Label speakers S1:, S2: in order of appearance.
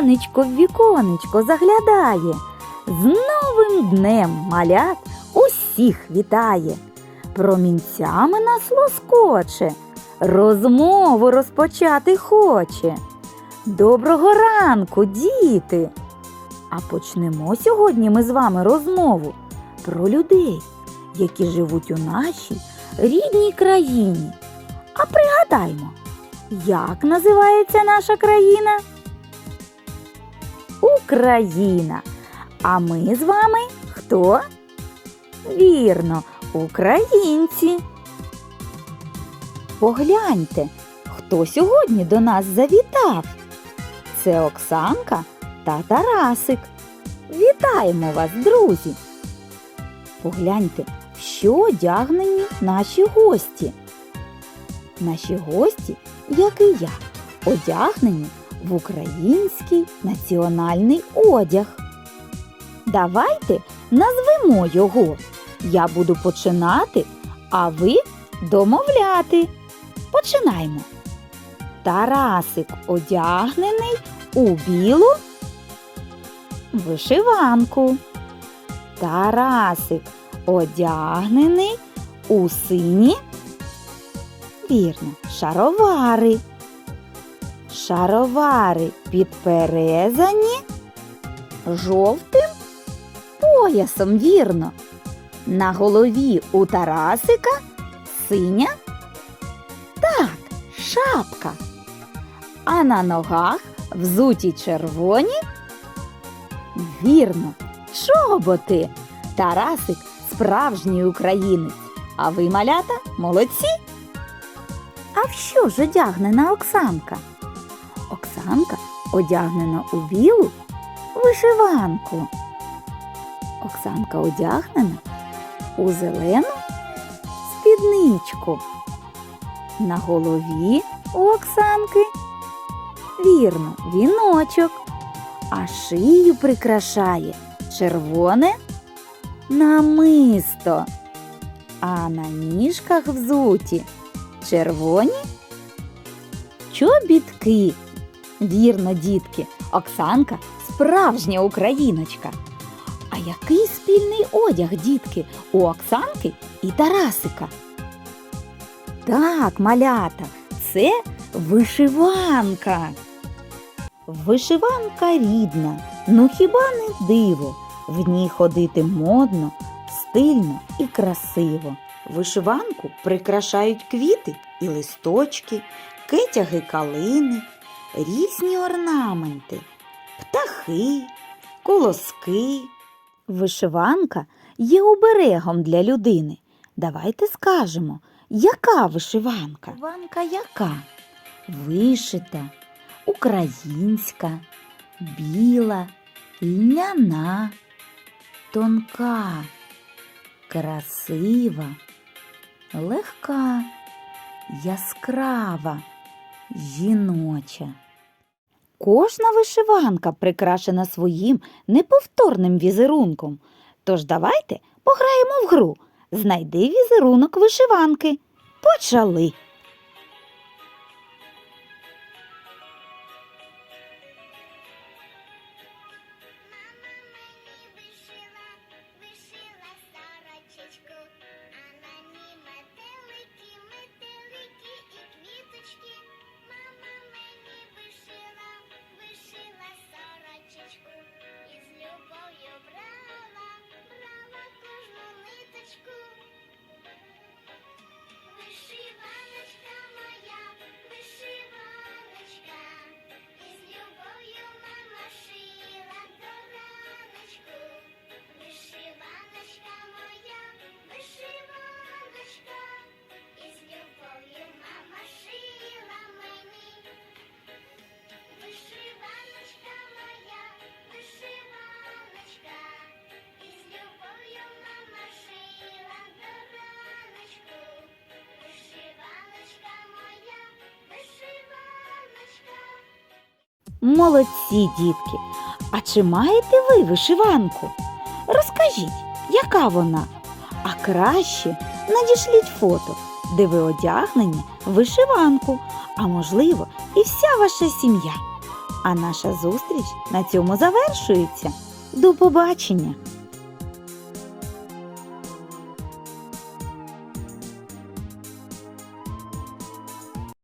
S1: сонечко в віконечко заглядає. З новим днем малят усіх вітає. Промінцями нас лоскоче, розмову розпочати хоче. Доброго ранку, діти! А почнемо сьогодні ми з вами розмову про людей, які живуть у нашій рідній країні. А пригадаймо, як називається наша країна? Україна. А ми з вами хто? Вірно, українці. Погляньте, хто сьогодні до нас завітав. Це Оксанка та Тарасик. Вітаємо вас, друзі! Погляньте, що одягнені наші гості. Наші гості, як і я, одягнені в український національний одяг. Давайте назвемо його. Я буду починати, а ви домовляти. Починаємо. Тарасик одягнений у білу вишиванку. Тарасик одягнений у сині. Вірно, шаровари. Шаровари підперезані жовтим поясом, вірно. На голові у Тарасика синя. Так, шапка. А на ногах взуті червоні. Вірно, чоботи. Тарасик справжній українець. А ви, малята, молодці. А в що ж одягнена Оксанка? Оксанка одягнена у білу вишиванку. Оксанка одягнена у зелену спідничку. На голові у Оксанки вірно віночок, а шию прикрашає червоне намисто, а на ніжках взуті червоні чобітки. Вірно, дітки, Оксанка справжня україночка. А який спільний одяг, дітки, у Оксанки і Тарасика? Так, малята, це вишиванка. Вишиванка рідна, ну хіба не диво? В ній ходити модно, стильно і красиво. Вишиванку прикрашають квіти і листочки, китяги калини, різні орнаменти, птахи, колоски. Вишиванка є оберегом для людини. Давайте скажемо, яка вишиванка? Вишиванка яка? Вишита, українська, біла, льняна, тонка, красива, легка, яскрава, жіноча. Кожна вишиванка прикрашена своїм неповторним візерунком. Тож давайте пограємо в гру. Знайди візерунок вишиванки. Почали. Молодці, дітки. А чи маєте ви вишиванку? Розкажіть, яка вона? А краще надішліть фото, де ви одягнені вишиванку, а можливо, і вся ваша сім'я. А наша зустріч на цьому завершується. До побачення!